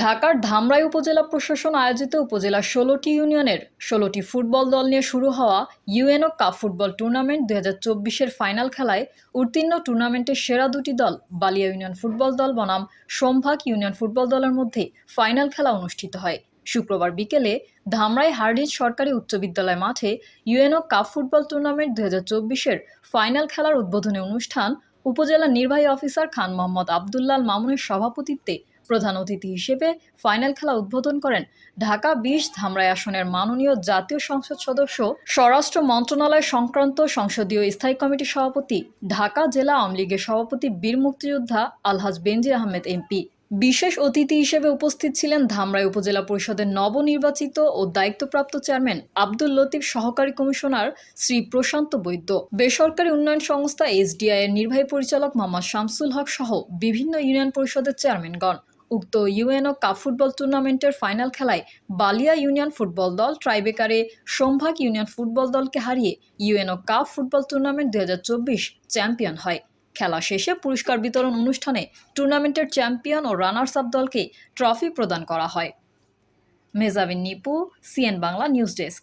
ঢাকার ধামরাই উপজেলা প্রশাসন আয়োজিত উপজেলার ষোলোটি ইউনিয়নের ষোলোটি ফুটবল দল নিয়ে শুরু হওয়া ইউএনও কাপ ফুটবল টুর্নামেন্ট দু হাজার চব্বিশের ফাইনাল খেলায় উত্তীর্ণ টুর্নামেন্টের সেরা দুটি দল বালিয়া ইউনিয়ন ফুটবল দল বনাম সোমভাগ ইউনিয়ন ফুটবল দলের মধ্যে ফাইনাল খেলা অনুষ্ঠিত হয়। শুক্রবার বিকেলে ধামরাই হার্ডিজ সরকারি উচ্চ বিদ্যালয় মাঠে ইউএনও কাপ ফুটবল টুর্নামেন্ট দু হাজার চব্বিশের ফাইনাল খেলার উদ্বোধনী অনুষ্ঠান উপজেলা নির্বাহী অফিসার খান মোহাম্মদ আবদুল্লাল মামুনের সভাপতিত্বে প্রধান অতিথি হিসেবে ফাইনাল খেলা উদ্বোধন করেন ঢাকা বিশ ধামরাই আসনের মাননীয় জাতীয় সংসদ সদস্য, স্বরাষ্ট্র মন্ত্রণালয় সংক্রান্ত সংসদীয় স্থায়ী কমিটির সভাপতি, ঢাকা জেলা আওয়ামী লীগের সভাপতি বীর মুক্তিযোদ্ধা আলহাজ বেনজির আহমেদ এমপি। বিশেষ অতিথি হিসেবে উপস্থিত ছিলেন ধামরাই উপজেলা পরিষদের নবনির্বাচিত ও দায়িত্বপ্রাপ্ত চেয়ারম্যান আব্দুল লতিফ সহকারী কমিশনার শ্রী প্রশান্ত বৈদ্য, বেসরকারি উন্নয়ন সংস্থা এসডিআই এর নির্বাহী পরিচালক মোহাম্মদ শামসুল হক সহ বিভিন্ন ইউনিয়ন পরিষদের চেয়ারম্যানগণ। উক্ত ইউএনও কাপ ফুটবল টুর্নামেন্টের ফাইনাল খেলায় বালিয়া ইউনিয়ন ফুটবল দল ট্রাইবেকারে সোমভাগ ইউনিয়ন ফুটবল দলকে হারিয়ে ইউএনও কাপ ফুটবল টুর্নামেন্ট দু হাজার চব্বিশ চ্যাম্পিয়ন হয়। খেলা শেষে পুরস্কার বিতরণ অনুষ্ঠানে টুর্নামেন্টের চ্যাম্পিয়ন ও রানার্স আপ দলকে ট্রফি প্রদান করা হয়। Mezabin Nipu CN Bangla news desk